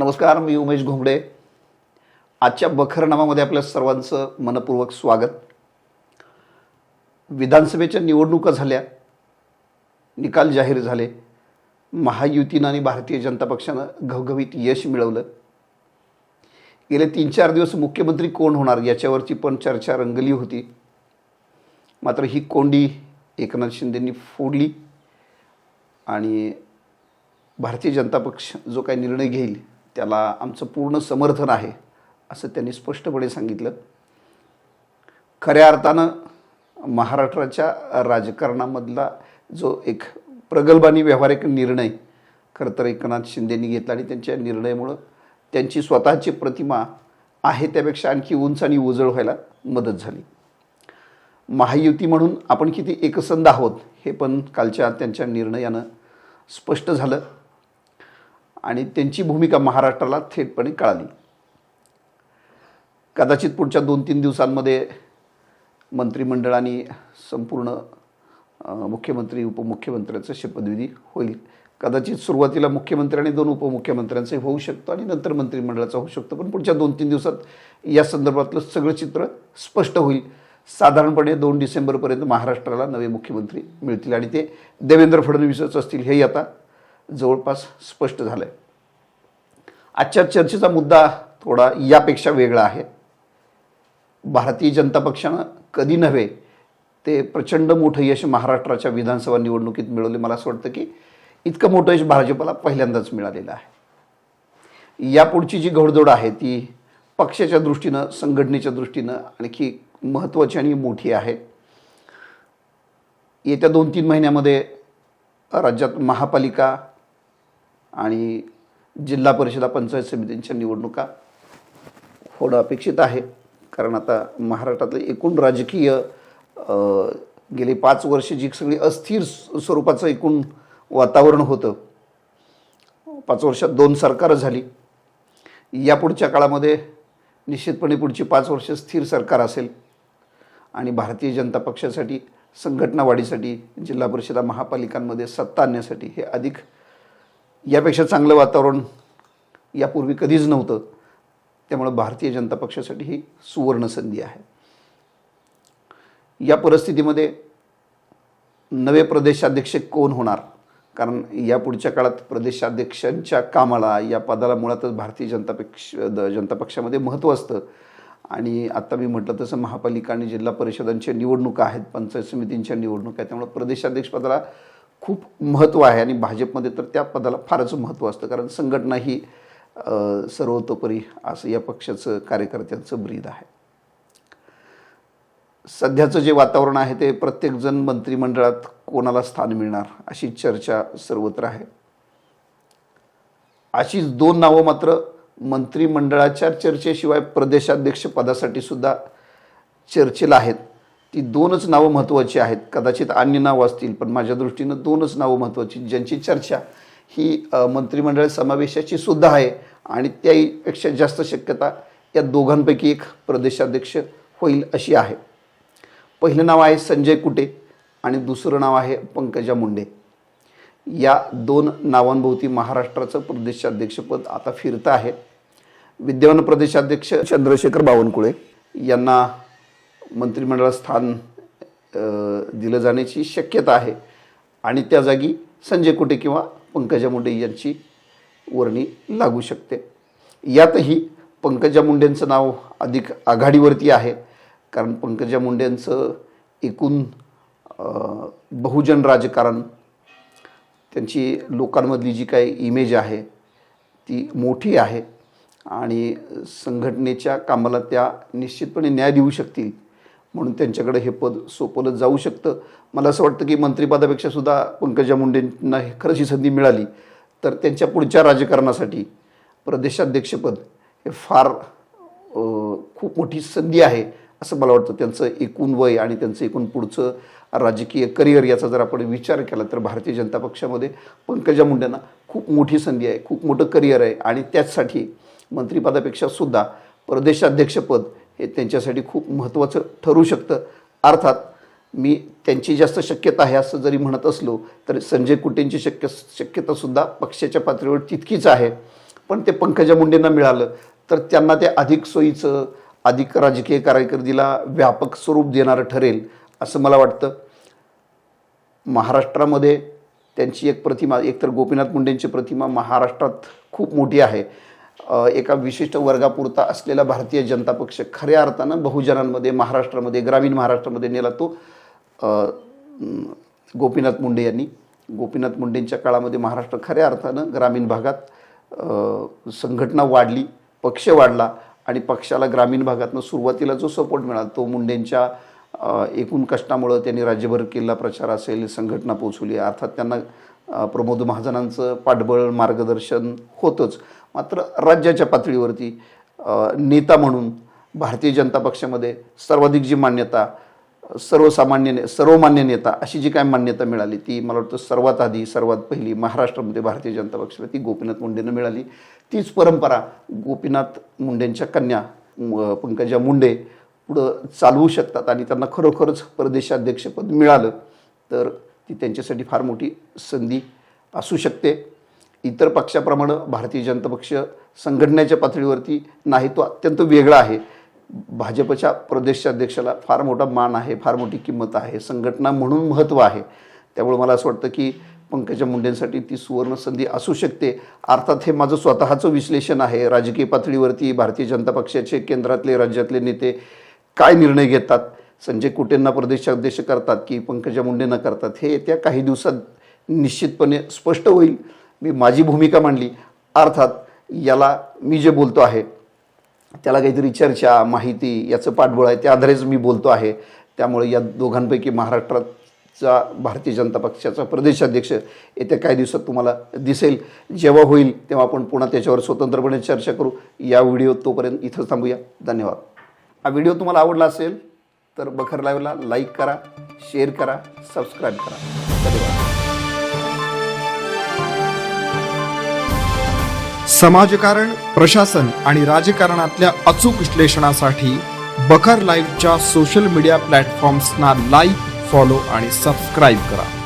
नमस्कार मी उमेश घोंगडे. आजच्या बखरनामामध्ये आपल्या सर्वांचं मनपूर्वक स्वागत. विधानसभेच्या निवडणुका झाल्या निकाल जाहीर झाले महायुतीनं आणि भारतीय जनता पक्षानं घवघवीत यश मिळवलं. गेले तीन चार दिवस मुख्यमंत्री कोण होणार याच्यावरची पण चर्चा रंगली होती. मात्र ही कोंडी एकनाथ शिंदेंनी फोडली आणि भारतीय जनता पक्ष जो काही निर्णय घेईल त्याला आमचं पूर्ण समर्थन आहे असं त्यांनी स्पष्टपणे सांगितलं. खऱ्या अर्थानं महाराष्ट्राच्या राजकारणामधला जो एक प्रगल्भानी व्यवहारिक व्यावहारिक निर्णय खरं तर एकनाथ शिंदेंनी घेतला आणि त्यांच्या निर्णयामुळं त्यांची स्वतःची प्रतिमा आहे त्यापेक्षा आणखी उंच आणि उजळ व्हायला मदत झाली. महायुती म्हणून आपण किती एकसंध आहोत हे पण कालच्या त्यांच्या निर्णयानं स्पष्ट झालं. आणि त्यांची भूमिका महाराष्ट्राला थेटपणे कळाली. कदाचित पुढच्या दोन तीन दिवसांमध्ये मंत्रिमंडळाने संपूर्ण मुख्यमंत्री उपमुख्यमंत्र्यांचं शपथविधी होईल. कदाचित सुरुवातीला मुख्यमंत्री आणि दोन उपमुख्यमंत्र्यांचं होऊ शकतं आणि नंतर मंत्रिमंडळाचा होऊ शकतो. पण पुढच्या दोन तीन दिवसात या संदर्भातलं सगळं चित्र स्पष्ट होईल. साधारणपणे दोन डिसेंबरपर्यंत महाराष्ट्राला नवे मुख्यमंत्री मिळतील आणि ते देवेंद्र फडणवीसच असतील हेही आता जवळपास स्पष्ट झालं आहे आजच्या चर्चेचा मुद्दा थोडा यापेक्षा वेगळा आहे. भारतीय जनता पक्षानं कधी नव्हे ते प्रचंड मोठं यश महाराष्ट्राच्या विधानसभा निवडणुकीत मिळवले. मला असं वाटतं की इतकं मोठं यश भाजपला पहिल्यांदाच मिळालेलं आहे. यापुढची जी घोडदोड आहे ती पक्षाच्या दृष्टीनं संघटनेच्या दृष्टीनं आणखी महत्त्वाची आणि मोठी आहे. येत्या दोन तीन महिन्यामध्ये राज्यात महापालिका आणि जिल्हा परिषदा पंचायत समितींच्या निवडणुका होणं अपेक्षित आहे. कारण आता महाराष्ट्रातलं एकूण राजकीय गेली पाच वर्ष जी सगळी अस्थिर स्वरूपाचं एकूण वातावरण होतं पाच वर्षात दोन सरकारं झाली. यापुढच्या काळामध्ये निश्चितपणे पुढची पाच वर्ष स्थिर सरकार असेल. आणि भारतीय जनता पक्षासाठी संघटना वाढीसाठी जिल्हा परिषदा महापालिकांमध्ये सत्ता आणण्यासाठी हे अधिक यापेक्षा चांगलं वातावरण यापूर्वी कधीच नव्हतं. त्यामुळे भारतीय जनता पक्षासाठी ही सुवर्ण संधी आहे. या परिस्थितीमध्ये नवे प्रदेशाध्यक्ष कोण होणार? कारण या पुढच्या काळात प्रदेशाध्यक्षांच्या कामाला या पदाला मुळातच भारतीय जनता पक्ष द- जनता पक्षामध्ये महत्त्व असतं. आणि आत्ता मी म्हटलं तसं महापालिका आणि जिल्हा परिषदांच्या निवडणुका आहेत पंचायत समितींच्या निवडणुका आहेत. त्यामुळे प्रदेशाध्यक्षपदाला खूप महत्त्व आहे आणि भाजपमध्ये तर त्या पदाला फारच महत्त्व असतं कारण संघटना ही सर्वतोपरी असं या पक्षाचं कार्यकर्त्यांचं ब्रीद आहे. सध्याचं जे वातावरण आहे ते प्रत्येकजण मंत्रिमंडळात कोणाला स्थान मिळणार अशी चर्चा सर्वत्र आहे. अशीच दोन नावं मात्र मंत्रिमंडळाच्या चर्चेशिवाय प्रदेशाध्यक्ष पदासाठी सुद्धा चर्चेला आहेत. ती दोनच नावं महत्त्वाची आहेत. कदाचित अन्य नावं असतील पण माझ्या दृष्टीनं दोनच नावं महत्त्वाची ज्यांची चर्चा ही मंत्रिमंडळ समावेशाची सुद्धा आहे आणि त्याहीपेक्षा जास्त शक्यता या दोघांपैकी एक प्रदेशाध्यक्ष होईल अशी आहे. पहिलं नाव आहे संजय कुटे आणि दुसरं नाव आहे पंकजा मुंडे. या दोन नावांभोवती महाराष्ट्राचं प्रदेशाध्यक्षपद आता फिरतं आहे. विद्यमान प्रदेशाध्यक्ष चंद्रशेखर बावनकुळे यांना मंत्रिमंडळात स्थान दिलं जाण्याची शक्यता आहे. आणि त्या जागी संजय कुटे किंवा पंकजा मुंडे यांची वर्णी लागू शकते. यातही पंकजा मुंडेंचं नाव अधिक आघाडीवरती आहे. कारण पंकजा मुंडेंचं एकूण बहुजन राजकारण त्यांची लोकांमधली जी काही इमेज आहे ती मोठी आहे. आणि संघटनेच्या कामाला त्या निश्चितपणे न्याय देऊ शकतील. म्हणून त्यांच्याकडे हे पद सोपवलं जाऊ शकतं. मला असं वाटतं की मंत्रिपदापेक्षा सुद्धा पंकजा मुंडेंना हे खरंच ही संधी मिळाली. तर त्यांच्या पुढच्या राजकारणासाठी प्रदेशाध्यक्षपद हे फार खूप मोठी संधी आहे असं मला वाटतं. त्यांचं एकूण वय आणि त्यांचं एकूण पुढचं राजकीय करिअर याचा जर आपण विचार केला तर भारतीय जनता पक्षामध्ये पंकजा मुंडेंना खूप मोठी संधी आहे खूप मोठं करिअर आहे. आणि त्याचसाठी मंत्रिपदापेक्षा सुद्धा प्रदेशाध्यक्षपद हे त्यांच्यासाठी खूप महत्त्वाचं ठरू शकतं. अर्थात मी त्यांची जास्त शक्यता आहे असं जरी म्हणत असलो तरी संजय कुटेंची शक्य शक्यतासुद्धा पक्षाच्या पातळीवर तितकीच आहे. पण ते पंकजा मुंडेंना मिळालं तर त्यांना ते अधिक सोयीचं अधिक राजकीय कारकिर्दीला व्यापक स्वरूप देणारं ठरेल असं मला वाटतं. महाराष्ट्रामध्ये त्यांची एक प्रतिमा एकतर गोपीनाथ मुंडेंची प्रतिमा महाराष्ट्रात खूप मोठी आहे. एका विशिष्ट वर्गापुरता असलेला भारतीय जनता पक्ष खऱ्या अर्थानं बहुजनांमध्ये महाराष्ट्रामध्ये ग्रामीण महाराष्ट्रामध्ये नेला तो गोपीनाथ मुंडे यांनी. गोपीनाथ मुंडेंच्या काळामध्ये महाराष्ट्र खऱ्या अर्थानं ग्रामीण भागात संघटना वाढली पक्ष वाढला आणि पक्षाला ग्रामीण भागातनं सुरुवातीला जो सपोर्ट मिळाला तो मुंडेंच्या एकूण कष्टामुळं त्यांनी राज्यभर केलेला प्रचार असेल संघटना पोचवली अर्थात त्यांना प्रमोद महाजनांचं पाठबळ मार्गदर्शन होतंच. मात्र राज्याच्या पातळीवरती नेता म्हणून भारतीय जनता पक्षामध्ये सर्वाधिक जी मान्यता सर्वसामान्य ने सर्वमान्य नेता अशी जी काय मान्यता मिळाली ती मला वाटतं सर्वात आधी सर्वात पहिली महाराष्ट्रामध्ये भारतीय जनता पक्षाला ती गोपीनाथ मुंडेनं मिळाली. तीच परंपरा गोपीनाथ मुंडेंच्या कन्या पंकजा मुंडे पुढं चालवू शकतात आणि त्यांना खरोखरच प्रदेशाध्यक्षपद मिळालं. तर ती त्यांच्यासाठी फार मोठी संधी असू शकते. इतर पक्षाप्रमाणे भारतीय जनता पक्ष संघटनेच्या पातळीवरती नाही तो अत्यंत वेगळा आहे. भाजपच्या प्रदेशाध्यक्षाला फार मोठा मान आहे फार मोठी किंमत आहे संघटना म्हणून महत्त्व आहे. त्यामुळे मला असं वाटतं की पंकजा मुंडेंसाठी ती सुवर्ण संधी असू शकते. अर्थात हे माझं स्वतःचं विश्लेषण आहे. राजकीय पातळीवरती भारतीय जनता पक्षाचे केंद्रातले राज्यातले नेते काय निर्णय घेतात? संजय कुटेंना प्रदेशाध्यक्ष करतात की पंकजा मुंडेंना करतात हे येत्या काही दिवसात निश्चितपणे स्पष्ट होईल. मी माझी भूमिका मांडली. अर्थात याला मी जे बोलतो आहे त्याला काहीतरी चर्चा माहिती याचं पाठबळ आहे त्या आधारेच मी बोलतो आहे. त्यामुळे या दोघांपैकी महाराष्ट्राचा भारतीय जनता पक्षाचा प्रदेशाध्यक्ष येत्या काही दिवसात तुम्हाला दिसेल. जेव्हा होईल तेव्हा आपण पुन्हा त्याच्यावर स्वतंत्रपणे चर्चा करू. या व्हिडिओ तोपर्यंत इथंच थांबूया. धन्यवाद. हा व्हिडिओ तुम्हाला आवडला असेल तर बखर लाईव्हला लाईक करा शेअर करा सबस्क्राईब करा. धन्यवाद. समाजकारण प्रशासन आणि राजकारणातल्या अचूक विश्लेषणासाठी बखर लाईव्हच्या सोशल मीडिया प्लॅटफॉर्म्सना लाईक फॉलो आणि सबस्क्राईब करा.